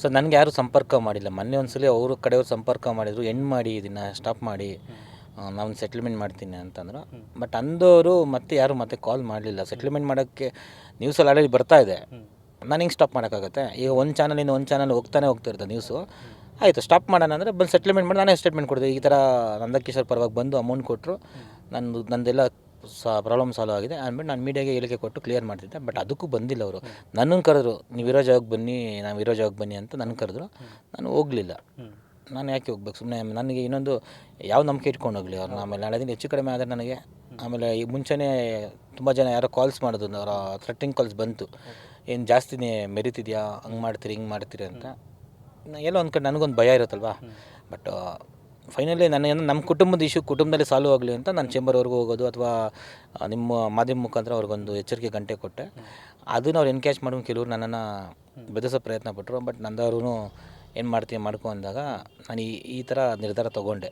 So ನನಗೆ ಯಾರು ಸಂಪರ್ಕ ಮಾಡಿಲ್ಲ. ಮೊನ್ನೆ ಒಂದ್ಸಲಿ ಅವ್ರ ಕಡೆಯವ್ರು ಸಂಪರ್ಕ ಮಾಡಿದರು. ಎಂಡ್ ಮಾಡಿ ಇದನ್ನು ಸ್ಟಾಪ್ ಮಾಡಿ ನಾನು ಸೆಟ್ಲ್ಮೆಂಟ್ ಮಾಡ್ತೀನಿ ಅಂತಂದ್ರು. ಬಟ್ ಅಂದವರು ಮತ್ತೆ ಯಾರು ಮತ್ತೆ ಕಾಲ್ ಮಾಡಲಿಲ್ಲ. ಸೆಟ್ಲ್ಮೆಂಟ್ ಮಾಡೋಕ್ಕೆ ನ್ಯೂಸಲ್ಲಿ ಆಲ್ರೆಡಿ ಬರ್ತಾ ಇದೆ. ನಾನು ಹಿಂಗೆ ಸ್ಟಾಪ್ ಮಾಡೋಕ್ಕಾಗತ್ತೆ? ಈಗ ಒಂದು ಚಾನಲಿಂದ ಒಂದು ಚಾನಲ್ ಹೋಗ್ತಾನೆ ಹೋಗ್ತಿರುತ್ತೆ ನ್ಯೂಸು ಆಯಿತು ಸ್ಟಾಪ್ ಮಾಡೋಣ ಅಂದರೆ ಬಂದು ಸೆಟ್ಲ್ಮೆಂಟ್ ಮಾಡಿ ನಾನೇ ಸ್ಟೇಟ್ಮೆಂಟ್ ಕೊಡ್ತೀನಿ ಈ ಥರ ನಂದಕಿಶೋರ್ ಪರವಾಗಿ ಬಂದು ಅಮೌಂಟ್ ಕೊಟ್ಟರು ನಂದು ನಂದೆಲ್ಲ ಸಾ ಪ್ರಾಬ್ಲಮ್ ಸಾಲ್ವ್ ಆಗಿದೆ. ಅಂದ್ಬಿಟ್ಟು ನಾನು ಮೀಡಿಯಾಗೆ ಹೇಳಿಕೆ ಕೊಟ್ಟು ಕ್ಲಿಯರ್ ಮಾಡ್ತಿದ್ದೆ. ಬಟ್ ಅದಕ್ಕೂ ಬಂದಿಲ್ಲ ಅವರು. ನನ್ನನ್ನು ಕರೆದ್ರು ನೀವು ಇರೋ ಜಾಗಕ್ಕೆ ಬನ್ನಿ ನಾವು ಇರೋ ಜಾಗಕ್ಕೆ ಬನ್ನಿ ಅಂತ ನನ್ನ ಕರೆದ್ರು. ನಾನು ಹೋಗಲಿಲ್ಲ. ನಾನು ಯಾಕೆ ಹೋಗ್ಬೇಕು? ಸುಮ್ಮನೆ ನನಗೆ ಇನ್ನೊಂದು ಯಾವ ನಂಬಿಕೆ ಇಟ್ಕೊಂಡು ಹೋಗಲಿ ಅವ್ರು? ಆಮೇಲೆ ನಾಳೆ ದಿನ ಹೆಚ್ಚು ಕಡಿಮೆ ಆದರೆ ನನಗೆ. ಆಮೇಲೆ ಈ ಮುಂಚೆನೇ ತುಂಬ ಜನ ಯಾರೋ ಕಾಲ್ಸ್ ಮಾಡೋದು ಅವರ ಥ್ರೆಟ್ಟಿಂಗ್ ಕಾಲ್ಸ್ ಬಂತು. ಏನು ಜಾಸ್ತಿನೇ ಮೆರಿತಿದ್ಯಾ? ಹಂಗೆ ಮಾಡ್ತೀರಿ ಹಿಂಗೆ ಮಾಡ್ತೀರಿ ಅಂತ. ಎಲ್ಲೋ ಒಂದು ಕಡೆ ನನಗೊಂದು ಭಯ ಇರುತ್ತಲ್ವಾ? ಬಟ್ ಫೈನಲಿ ನನಗೆ ನಮ್ಮ ಕುಟುಂಬದ ಇಶ್ಯೂ ಕುಟುಂಬದಲ್ಲಿ ಸಾಲ್ವ್ ಆಗಲಿ ಅಂತ ನಾನು ಚೇಂಬರ್ವರೆಗೂ ಹೋಗೋದು ಅಥವಾ ನಿಮ್ಮ ಮಾಧ್ಯಮ ಮುಖಾಂತರ ಅವ್ರಿಗೊಂದು ಎಚ್ಚರಿಕೆ ಗಂಟೆ ಕೊಟ್ಟೆ. ಅದನ್ನ ಅವ್ರು ಎನ್ಕ್ಯಾಚ್ ಮಾಡ್ಕೊಂಡು ಕೆಲವರು ನನ್ನನ್ನು ಬೆದರಿಸೋ ಪ್ರಯತ್ನ ಪಟ್ಟರು ಬಟ್ ನಂದವ್ರೂ ಏನು ಮಾಡ್ತೀನಿ ಮಾಡ್ಕೊ ಅಂದಾಗ ನಾನು ಈ ಈ ಥರ ನಿರ್ಧಾರ ತೊಗೊಂಡೆ.